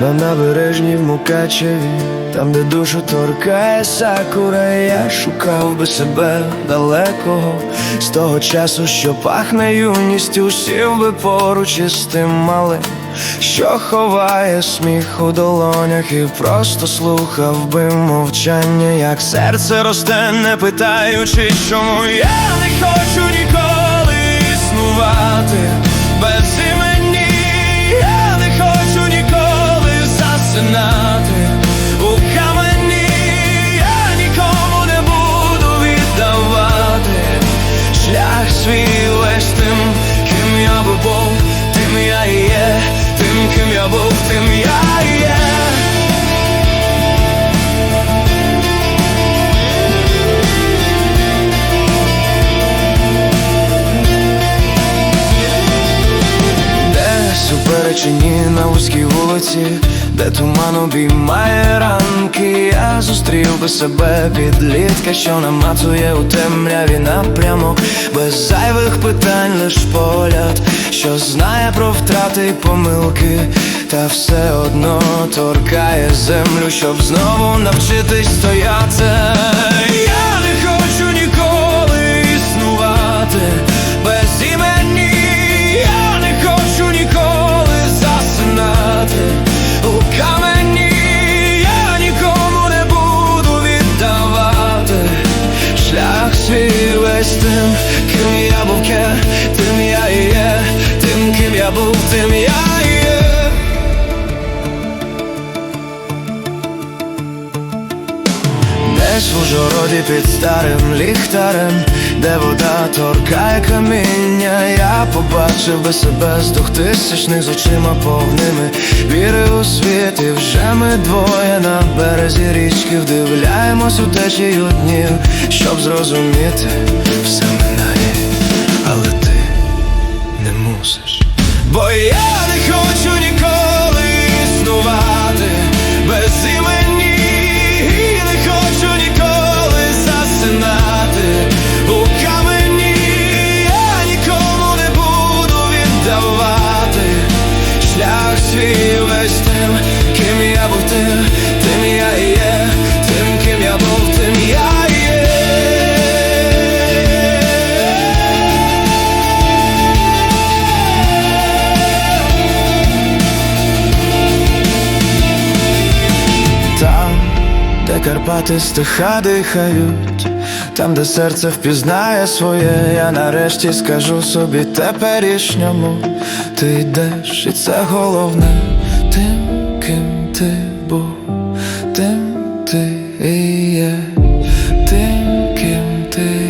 на набережні в Мукачеві, там, де душу торкає сакура, я шукав би себе далекого. З того часу, що пахне юністю, сів би поруч із тим малим, що ховає сміх у долонях, і просто слухав би мовчання, як серце росте, не питаючи, чому. Я не хочу ніколи існувати без імені, Десь на вузькій вулиці, де туман обіймає ранки, я зустрів би себе підлітка, що намацує у темряві напрямок, без зайвих питань, лиш погляд, що знає про втрати й помилки, та все одно торкає землю, щоб знову навчитись стояти. Ким я був, ке, тим я і є, тим, ким я був, тим я є. Десь в Ужгороді під старим ліхтарем, де вода торкає каміння, я побачив би себе з двохтисячних з очима повними віри у світ, і вже ми двоє на березі річки вдивляємось у течію днів, щоб зрозуміти, все Карпати стиха дихають, там, де серце впізнає своє, я нарешті скажу собі теперішньому, ти йдеш, і це головне. Тим, ким ти був, тим ти і є, тим, ким ти.